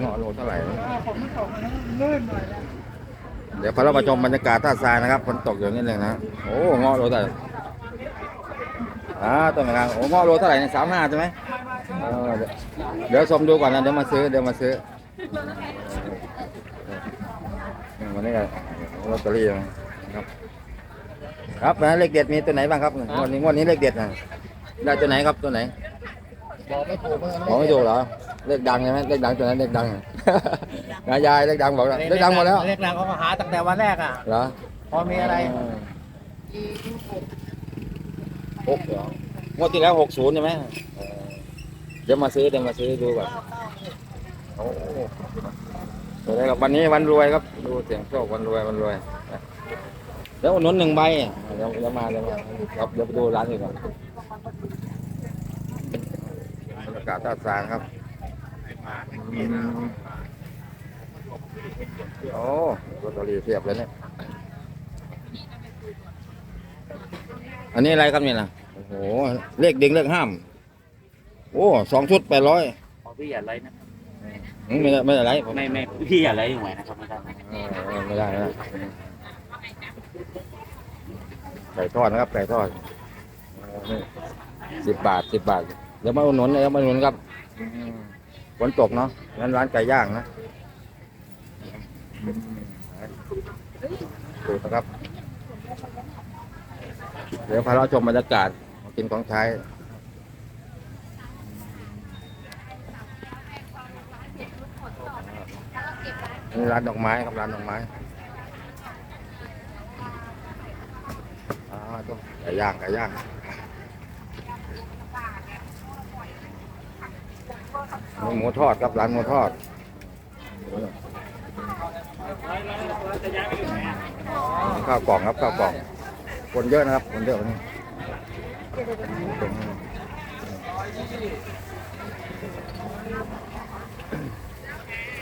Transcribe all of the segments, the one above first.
เงาะโลเท่าไหร่นะผมไม่ส่งนะลื่นหน่อยนะเดี๋ยวพาเรามาชมบรรยากาศท่าทรายนะครับฝนตกอยู่นิดนึงนะโอ้เงาะโลเท่าไหร่อ่าต้นกลางโอ้เงาะโลเท่าไหร่เนี่ยสามห้าใช่ไหมเออเดี๋ยวเดี๋ยวชมดูก่อนนะเดี๋ยวมาซื้อเดี๋ยวมาซื้อวันนี้ก็ลอตเตอรี่นะครับครับนะเลขเด็ดมีตัวไหนบ้างครับงวดนี้งวดนี้เลขเด็ดนะได้ตัวไหนครับตัวไหนบอกไม่ถูกเมื่อบอกไม่ถูกเหรอ เลขดังใช่ไหมเลขดังตัวนั้นเลขดังนายายเลขดังบอกแล้วเลขดังหมดแล้ว เล็กดังเขาก็หาตั้งแต่วันแรกอะเหรอพอมีอะไรหกเหรองวดที่แล้วหกศูนย์ใช่ไหมเออเดี๋ยวมาซื้อเดี๋ยวมาซื้อดูก่อนโอ้เดี๋ยวครับวันนี้วันรวยครับ ดูเสียงโชควันรวยวันรวยเดี๋ยวอุดหนุนหนึ่งใบเดี๋ยวเดี๋ยวมาเดี๋ยวมาครับเดี๋ยวไปดูร้านอื่นก่อนบรรยากาศท่าทางครับอืม โอ้ลอตเตอรี่เทียบเลยเนี่ย อันนี้อะไรครับเนี่ยนะโอ้โห เลขเด้งเลขห้าม โอ้สองชุดแปดร้อยของพี่อย่าไลฟ์นะไม่ได้ไม่ได้ไรผมไม่ไม่พี่อย่าไลฟ์หวยนะครับไม่ได้เออเออไม่ได้นะไก่ทอดนะครับไก่ทอดสิบบาทสิบบาทเดี๋ยวมาอุดหนุนเดี๋ยวมาอุดหนุนครับอืมฝ นตกเนาะงั้นร้านไก่ย่างนะดูนะครับ เดี๋ยวพาเราชมบรรยากาศกินของใช้นี่ร้านดอกไม้ครับร้านดอกไม้อ่าต้องไก่ย่างไก่ย่าง หมูทอดครับร้านหมูทอดข้าวกล่องครับข้าวกล่อง คนเยอะนะครับ คนเยอะวันนี้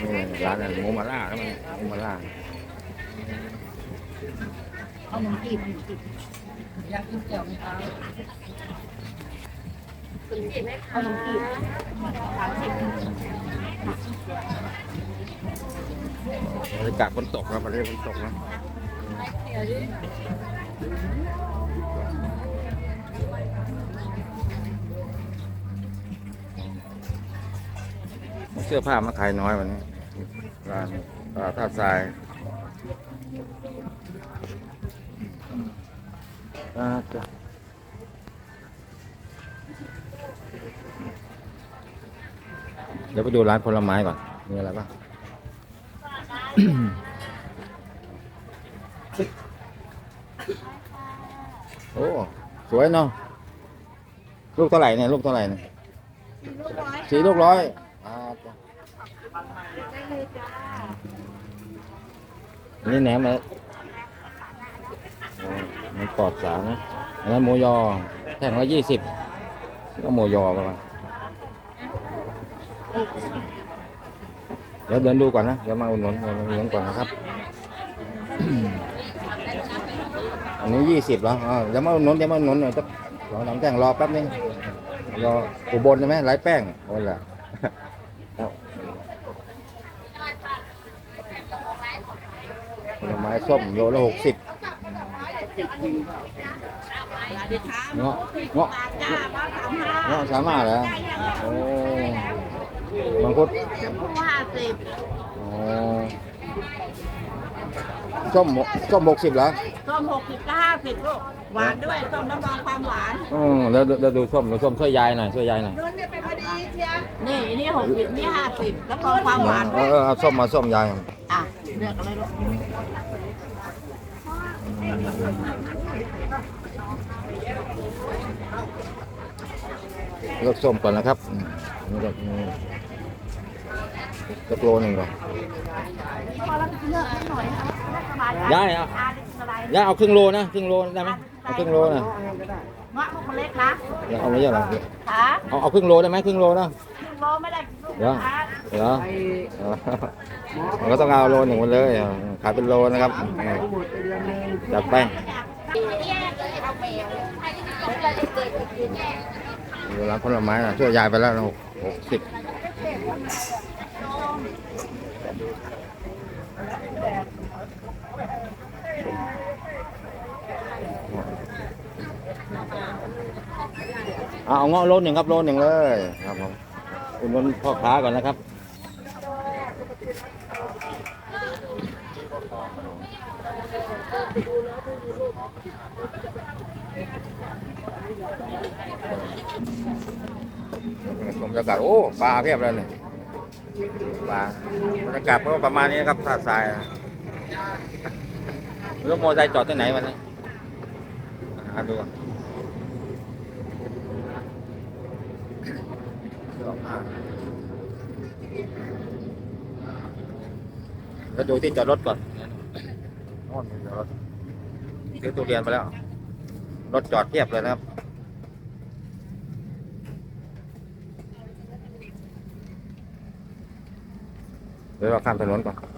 นี่ร้านอะไรหมูมาล่าแล้วมันหมูมาล่าเอาหนึ่งกีบหนึ่งกีบอยากกินเจียวไหมคะเอาหนึ่งกีบสามสิบบรรยากาศฝนตกครับวันนี้ฝนตกนะเสื้อผ้ามาขายน้อยวันนี้ร้านตลาดท่าทรายอ่าจ้ะ เดี๋ยวไปดูร้านผลไม้ก่อน มีอะไรบ้าง โอ้ สวยเนาะ ลูกเท่าไหร่เนี่ย ลูกเท่าไหร่เนี่ยสี่ลูกร้อยอ่านี่แหนมเลยมันปลอดสารนะอันนั้นหมูยอแท่งละยี่สิบก็หมูยอประมาณ เดี๋ยวเดินดูก่อนนะ เดี๋ยวมาอุดหนุนวมาอุดหนุนก่อนนะครับ อันนี้ยี่สิบแล้วเดี๋ยวมาอุดหนุนเดี๋ยวมาอุดหนุนหน่อยต้องรอน้ำแท่งรอแป๊บนึงรออุบลใช่ไหมไร้แป้งโอ้ยละครับผลไม้ส้มโลละหกสิบเงาะเงาะเงาะสามารถเหรอโอ้ มังคุดผู้ห้าสิบอ๋อส้มส้มหกสิบเหรอส้มหกสิบก็ห้าสิบลูกหวานด้วยส้มน้ำมันความหวานอืมแล้วแล้วดูส้มดูส้มช่วยยายหน่อยช่วยยายหน่อยนุ่นเนี่ยเป็นพอดีเชียนี่อันนี่หกสิบนี่ห้าสิบแล้วก็ความหวานเออเออเอาส้มมาส้มยาย อะเลือกอะไรลูกเลือกส้มก่อนนะครับอืมนี่ก็มี สักโลหนึ่งก่อนพอแล้วเลือกให้หน่อยนะสบายได้เอาอ่าได้สบายยายเอาครึ่งโลนะครึ่งโลได้ไหมเอาครึ่งโลนะเงาะพวกคนเล็กนะเดี๋ยวเอาไม่เยอะหรอกขาเอาเอาครึ่งโลได้ไหมครึ่งโลนะครึ่งโลไม่ได้ลูกเดี๋ยวขาเดี๋ยวเออมันก็ต้องเอาโลหนึ่งหมดเลยอะขายเป็นโลนะครับเออจัดไปดูร้านผลไม้นะช่วยยายไปแล้วนะหกหกสิบ เอาเงาะโลหนึ่งครับโลหนึ่งเลยครับผมอุ่หนุนพ่อค้าก่อนนะครับ ชมบรรยากาศโอ้ปลาเพียบเลยเนี่ยปลาบรรยากาศก็ประมาณนี้นะครับท่าทรายรถมอเตอร์ไซค์จอดที่ไหนวันนี้หาดูก่อนก็ดูที่จอดรถก่อนโน่นมีจอดรถซื้อตู้เรียนไปแล้ว รถจอดเทียบเลยนะครับ เดี๋ยวเราข้ามถนนก่อน